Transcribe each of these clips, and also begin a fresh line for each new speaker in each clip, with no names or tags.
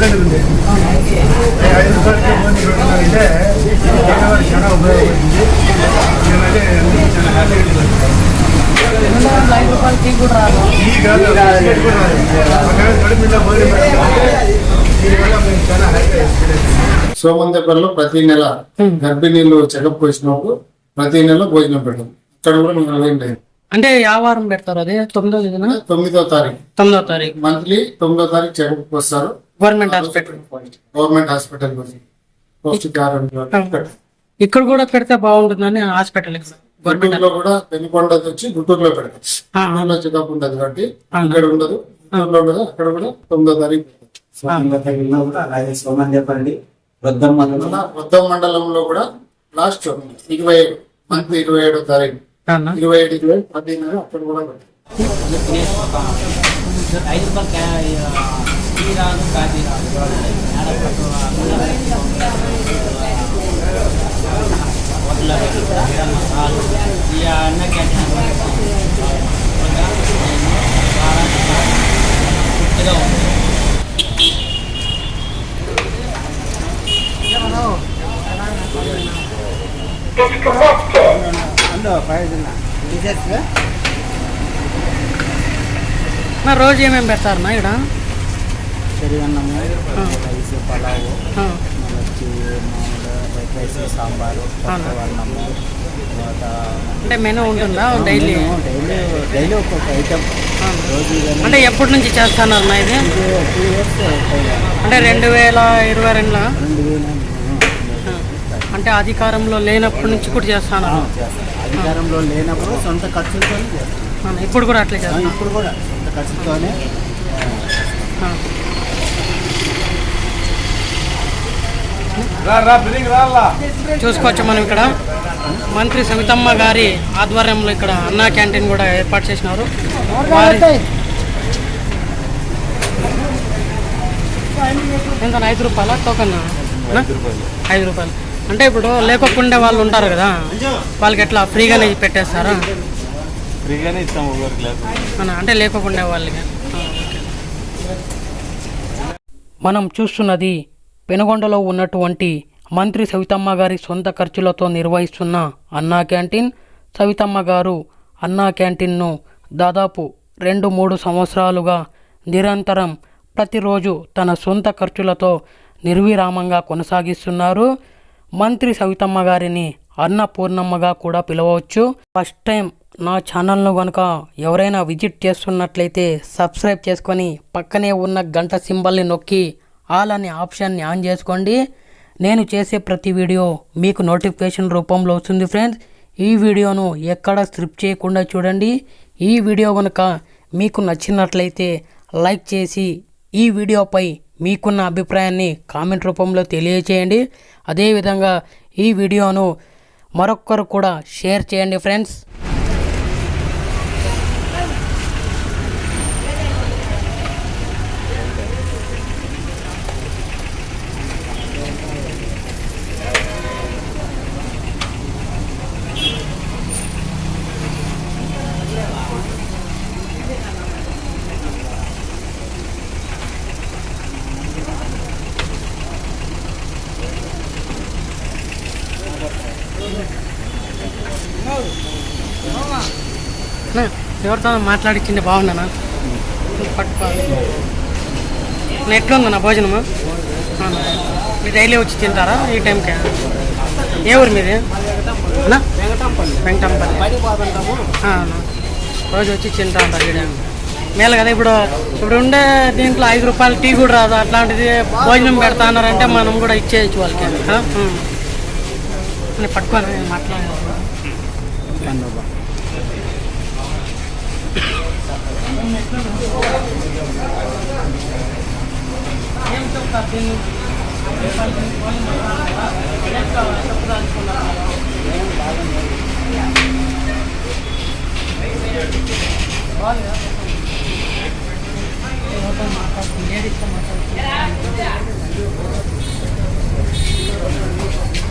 పుష్కర excellent ఉంది ఐదు రూపాయలకి మంది రెండున్నర అంటే జనవరి చాలా ఉపయోగపడుతుంది నేనైతే చాలా హ్యాపీగా
రెండు వందల ఐదు రూపాయలు టీ కూడా రాదు
ఈ కాదు బిస్కెట్ కూడా రాదు. ఒకవేళ కడుపు నిండా భోజనం పెట్టుకుంటే దీనివల్ల మేము చాలా హ్యాపీ సోమందేపల్లిలో ప్రతి నెల గర్భిణీలు చెకప్ వచ్చినప్పుడు ప్రతి నెల భోజనం పెట్టాం ఇక్కడ కూడా మనం అదేం లేదు
అంటే వ్యాపారం పెడతారు అది తొమ్మిదో తేదీన
తొమ్మిదో తారీఖు
తొమ్మిదో తారీఖు
మంత్లీ తొమ్మిదో తారీఖు చెకప్ వస్తారు
గవర్నమెంట్ హాస్పిటల్.
గవర్నమెంట్ హాస్పిటల్
ఇక్కడ కూడా పెడితే బాగుంటుందని హాస్పిటల్ గవర్నమెంట్
గుంటూరులో కూడా పెనుకొండ వచ్చి గుంటూరులో పెడతాం చెకప్ ఉండదు కాబట్టి
ఆ.
ఇక్కడ ఉండదు. ఉండదు. అక్కడ కూడా తొమ్మిదో తారీఖు
సోమందేపల్లి వృద్ధం మండలం.
వృద్ధం మండలంలో కూడా లాస్ట్ ఇరవై ఏడు. మంత్ ఇరవై ఏడో తారీఖు. ఇరవై ఏడు ఇరవై పది నెల అక్కడ కూడా పెడతాం
ఐదు రూపాయలు క్యా- టీ రాదు కాఫీ రాదు మేడపట్టు హోటల్లో మసాలు ఈ అన్న క్యాంటీన్ గుర్తుగా ఉంది
నా రోజు ఏమేమి పెడతారు నా ఇక్కడ?
పెరుగన్నము రైస్ పలావు మామూలుగా వైట్ రైస్ సాంబారు. అన్నము తర్వాత
అంటే మెనూ ఉంటుందా డైలీ?
డైలీ డైలీ ఒక్కొక్క ఐటమ్ రోజు
అంటే ఎప్పటి నుంచి చేస్తున్నారు నా ఇది
టూ ఇయర్స్
అంటే రెండు వేల ఇరవై రెండులో?
రెండు వేల
అంటే అధికారంలో లేనప్పటి నుంచి కూడా చేస్తాను?
చేస్తాం. అధికారంలో లేనప్పుడు సొంత ఖర్చులతోనే చేస్తాం.
ఇప్పుడు కూడా అట్లే చేస్తాను?
ఇప్పుడు కూడా సొంత ఖర్చులతోనే
చూసుకోవచ్చు మనం ఇక్కడ. మంత్రి సవితమ్మ గారి ఆధ్వర్యంలో ఇక్కడ అన్నా క్యాంటీన్ కూడా ఏర్పాటు చేసినారు. ఎంత ఐదు రూపాయల? టోకన్? ఐదు రూపాయలు. అంటే ఇప్పుడు లేకపోకుండా వాళ్ళు ఉంటారు కదా వాళ్ళకి ఎట్లా ఫ్రీగానే పెట్టేస్తారా?
ఫ్రీగానే ఇస్తాం ఒకరి గ్లాస్
అవునా? అంటే లేకపోకుండా వాళ్ళకి. మనం చూస్తున్నది పెనుగొండలో ఉన్నటువంటి మంత్రి సవితమ్మ గారి సొంత ఖర్చులతో నిర్వహిస్తున్న అన్నా క్యాంటీన్ సవితమ్మ గారు అన్నా క్యాంటీన్ను దాదాపు రెండు మూడు సంవత్సరాలుగా నిరంతరం ప్రతిరోజు తన సొంత ఖర్చులతో నిర్విరామంగా కొనసాగిస్తున్నారు. మంత్రి సవితమ్మ గారిని అన్నపూర్ణమ్మగా కూడా పిలవచ్చు. ఫస్ట్ టైం నా ఛానల్ను కనుక ఎవరైనా విజిట్ చేస్తున్నట్లయితే సబ్స్క్రైబ్ చేసుకొని పక్కనే ఉన్న గంట సింబల్ని నొక్కి ఆల్ అనే ఆప్షన్ని ఆన్ చేసుకోండి. నేను చేసే ప్రతి వీడియో మీకు నోటిఫికేషన్ రూపంలో వస్తుంది ఫ్రెండ్స్. ఈ వీడియోను ఎక్కడ స్క్రిప్ట్ చేయకుండా చూడండి. ఈ వీడియో కనుక మీకు నచ్చినట్లయితే లైక్ చేసి ఈ వీడియోపై మీకున్న అభిప్రాయాన్ని కామెంట్ రూపంలో తెలియచేయండి. అదేవిధంగా ఈ వీడియోను మరొక్కరు కూడా షేర్ చేయండి ఫ్రెండ్స్. ఎవరితో మాట్లాడించింది బాగున్నానా? పట్టుకోవాలి ఎట్లా ఉందన్న భోజనము? మీరు డైలీ వచ్చి తింటారా? ఈ టైంకి? ఏ ఊరు మీది? వెంకటంపల్లి. రోజు వచ్చి తింటా ఉంటారు ఈడ మేలు కదా ఇప్పుడు. ఇప్పుడు ఉండే దీంట్లో ఐదు రూపాయలు టీ కూడా రాదు. అట్లాంటిది భోజనం పెడతా అన్నారంటే మనం కూడా ఇచ్చేయచ్చు వాళ్ళకి. ఆ? పట్టుకోవాలి నేను పట్టుకొని మాట్లాడాను
కన్నూబా
ఏం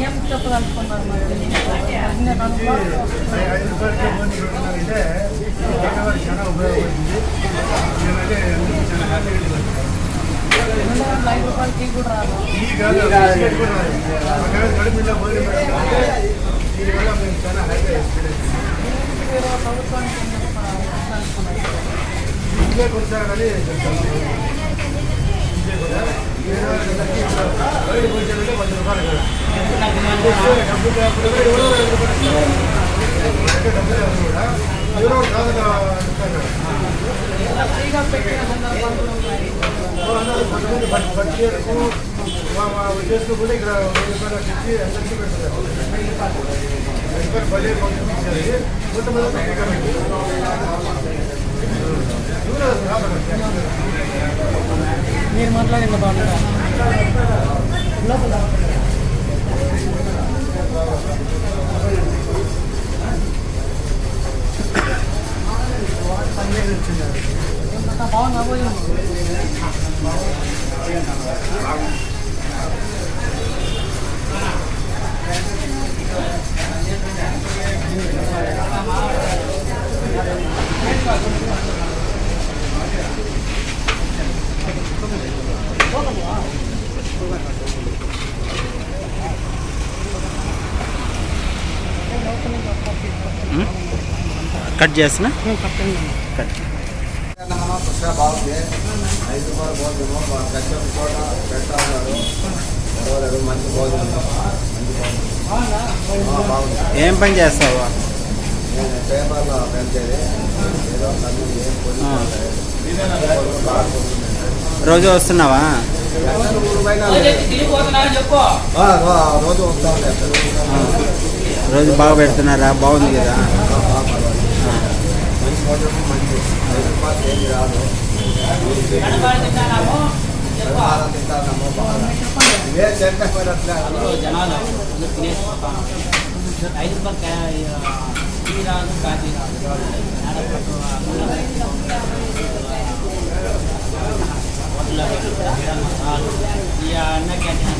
ఏం చెప్పదలుచుకున్నారు
చాలా ఉపయోగపడుతుంది నేనంటే చాలా హ్యాపీగా ఈ కాదు దీనివల్ల మేము చాలా హ్యాపీగా ఎక్స్పీరియన్స్ ఇంట్లో కొనసాగాలని చెప్తాను ఇంట్లో కూడా బయట కొంచెంటే పది రూపాయలు కదా డబ్బు కాకుండా ఏడు వందల ఐదు రూపాయలు ఇస్తారు. అంటే డబ్బులు ఎవరు కూడా ఎవరో ఒకరు కాదుగా ఇస్తారు కదా.
ఇలా ఫ్రీగా పెట్టిన సందర్భాలు ఉన్నాయి
అందరూ కొంతమంది బట్- బట్టీలకు మా మా ఉద్దేశంలో కూడా ఇక్కడ వెయ్యి రూపాయలు అట్లా ఇచ్చి అందరికీ పెడతారు వెయ్యి రూపాయలు పదిహేను కొంచెం ఇచ్చేది కొంతమంది ఫ్రీగా పెట్టి ఎవరు కాబట్టి
మీరు మాట్లాడిన బాగుంటారా బాగున్నా పోయి
కట్ చేసిన
పుస్తకం బాగుంది ఐదు రూపాయలు భోజనం ప్రతి ఒక్క చోట పెడతా ఉన్నారు పర్వాలేదు మంచి భోజనం మంచి భోజనం ఆ, బాగుంది
ఏం పని చేస్తావా
నేను పేపర్లో పెంచేది ఏదో నన్ను ఏం పొజిషన్ లేదు. బాగా పొజిషన్ ఉంది.
రోజు వస్తున్నావా
పైన రోజు పైన.
బాగా పెడుతున్నారా బాగుంది కదా.
మంచి భోజనం మంచి ఐదు రూపాయలు ఏమి రాదు
తింటాము
బాగా ఇదే చెప్పకపోయినట్లే
జనాలు అందరూ రాదు కాఫీ రాదు ఈ అన్న క్యాంటీన్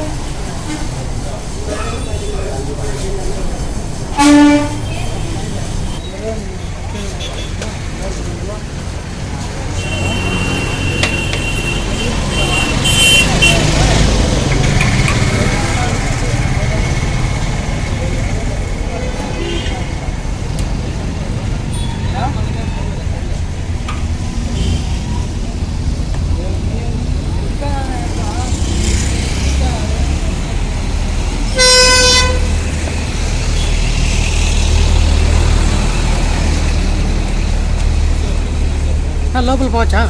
లోపల పోవచ్చా?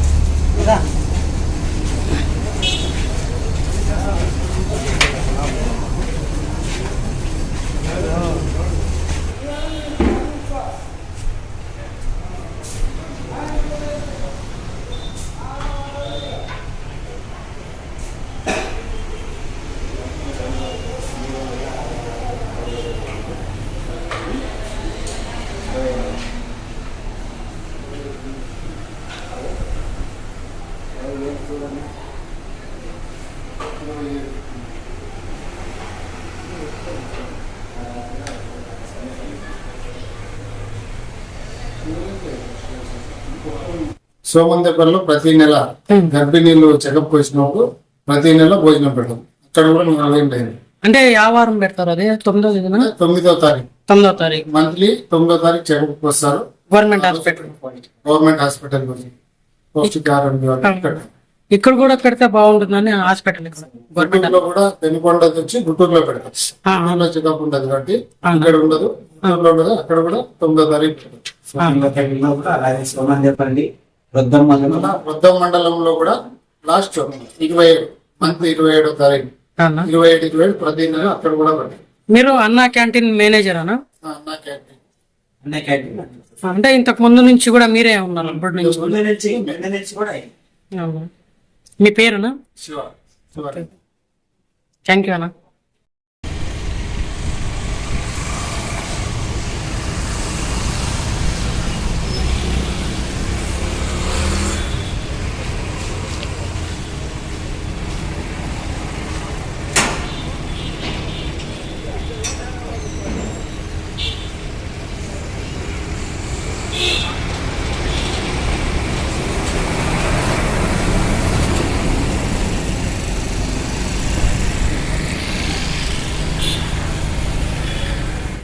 సోమందేపల్లిలో ప్రతి నెల గర్భిణీలు చెకప్ వచ్చినప్పుడు ప్రతి నెల భోజనం పెడతాం అక్కడ కూడా అదేం లేదు.
అంటే వ్యాపారం పెడతారు అదే? తొమ్మిదో తేదీన?
తొమ్మిదో తారీఖు.
తొమ్మిదో తారీఖు.
మంత్లీ తొమ్మిదో తారీఖు చెకప్ వస్తారు
గవర్నమెంట్ హాస్పిటల్
గవర్నమెంట్ హాస్పిటల్ ఇక్కడ.
ఇక్కడ కూడా పెడితే బాగుంటుందని హాస్పిటల్ గవర్నమెంట్
గుంటూరులో కూడా పెనుకొండ వచ్చి గుంటూరులో పెడతాం చెకప్ ఉండదు కాబట్టి
ఆ.
ఇక్కడ ఉండదు. అక్కడ కూడా తొమ్మిదో తారీఖు.
కూడా అలాగే సోమందేపల్లి వృద్ధం మండలం.
వృద్ధం మండలంలో కూడా లాస్ట్ ఇరవై ఏడు మంత్ ఇరవై ఏడో తారీఖు.
అన్న?
ఇరవై ఏడు ఇరవై ఏడు ప్రతి నెల అక్కడ కూడా
మీరు అన్నా క్యాంటీన్ మేనేజర్ అనా
అన్నా క్యాంటీన్.
అన్న క్యాంటీన్
అంటే ఇంతకు ముందు నుంచి కూడా మీరే ఉన్నారు అప్పటి నుంచి. మీ పేరునా
శివ శివ.
థ్యాంక్ యూ అన్న.